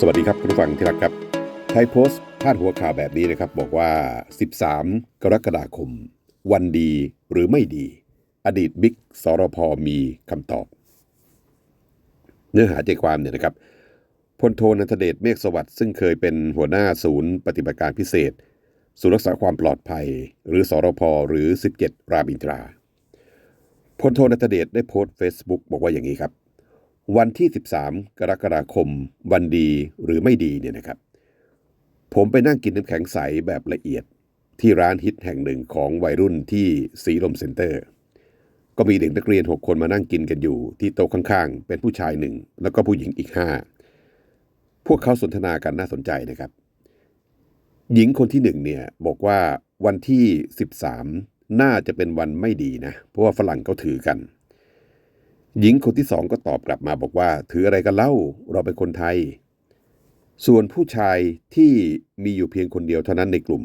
สวัสดีครับคุณผู้ฟังที่รักครับ ไทยโพสต์พาดหัวข่าวแบบนี้นะครับ บอกว่า 13 กรกฎาคม วันดีหรือไม่ดี อดีตบิ๊กสรพมีคำตอบ เนื้อหาใจความเนี่ยนะครับพลโทนันทเดชเมฆสวัสดิ์ซึ่งเคยเป็นหัวหน้าศูนย์ปฏิบัติการพิเศษ ศูนย์รักษาความปลอดภัย หรือสรพหรือ 17 รามอินทราพลโทนันทเดชได้โพสต์ Facebook บอกว่าอย่างนี้ครับ วันที่ 13 กรกฎาคม วันดีหรือไม่ดีเนี่ยนะครับ ผมไปนั่งกินน้ำแข็งใสแบบละเอียด ที่ร้านฮิตแห่งหนึ่งของวัยรุ่นที่สีลมเซ็นเตอร์ ก็มีเด็กนักเรียน 6 คนมานั่งกินกันอยู่ ที่โต๊ะข้างๆ เป็นผู้ชายหนึ่ง แล้วก็ผู้หญิงอีกห้าพวกเขาสนทนากันน่าสนใจนะครับ หญิงคนที่หนึ่งเนี่ยบอกว่าวันที่ 13 น่าจะเป็นวันไม่ดีนะ เพราะว่าฝรั่งเขาถือกัน หญิงคนที่สองก็ตอบกลับมาบอกว่า ถืออะไรกันเล่าเราเป็นคนไทย ส่วนผู้ชายที่มีอยู่เพียงคนเดียวเท่านั้นในกลุ่ม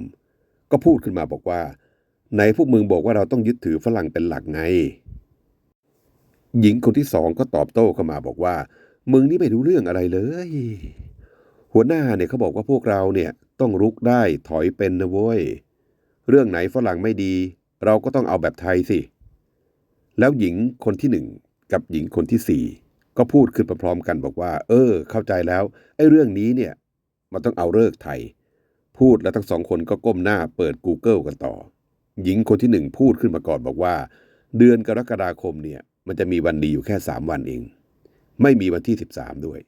ก็พูดขึ้นมาบอกว่าไหนพวกมึงบอกว่าเราต้องยึดถือฝรั่งเป็นหลักไง หญิงคนที่สองก็ตอบโต้เข้ามาบอกว่า มึงนี่ไม่รู้เรื่องอะไรเลย หัวหน้าเนี่ยเขาบอกว่าพวกเราเนี่ยต้องรุกได้ถอยเป็นนะเว้ย เรื่องไหนฝรั่งไม่ดี เราก็ต้องเอาแบบไทยสิ แล้วหญิงคนที่หนึ่ง กับหญิงคนที่สี่ก็พูดขึ้นพร้อมๆกันบอกว่า เออ เข้าใจแล้วไอ้เรื่องนี้เนี่ย มันต้องเอาเลิกไทย พูดแล้วทั้งสองคนก็ก้มหน้าเปิด Google กันต่อ หญิงคนที่หนึ่งพูดขึ้นมาก่อนบอกว่า เดือนกรกฎาคมเนี่ย มันจะมีวันดีอยู่แค่สามวันเอง ไม่มีวันที่13ด้วย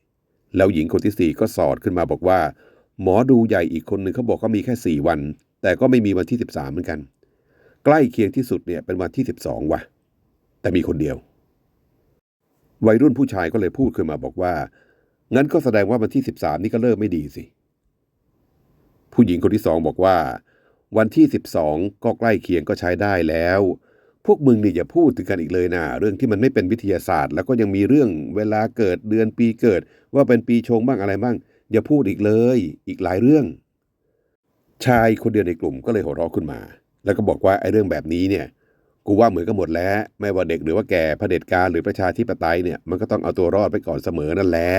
แล้วหญิงคนที่สี่ก็สอดขึ้นมาบอกว่า หมอดูใหญ่อีกคนหนึ่งเขาบอกเขามีแค่สี่วัน แต่ก็ไม่มีวันที่13เหมือนกัน ใกล้เคียงที่สุดเนี่ยเป็นวันที่12ว่ะ แต่มีคนเดียว วัยรุ่นผู้ชายก็เลยพูดขึ้นมาบอกว่า งั้นก็แสดงว่าวันที่ 13 นี่ก็เริ่มไม่ดีสิ ผู้หญิงคนที่สองบอกว่า วันที่ 12 ก็ใกล้เคียงก็ใช้ได้แล้ว พวกมึงนี่อย่าพูดถึงกันอีกเลยนะเรื่องที่มันไม่เป็นวิทยาศาสตร์ แล้วก็ยังมีเรื่องเวลาเกิดเดือนปีเกิด ว่าเป็นปีชงบ้างอะไรบ้าง อย่าพูดอีกเลย อีกหลายเรื่อง ชายคนเดียวในกลุ่มก็เลยหัวเราะขึ้นมา แล้วก็บอกว่าไอ้เรื่องแบบนี้เนี่ย กูว่าเหมือนกันหมดแล้ว ไม่ว่าเด็กหรือว่าแก่เผด็จการหรือประชาธิปไตยเนี่ยมันก็ต้องเอาตัวรอดไปก่อนเสมอนั่นแหละ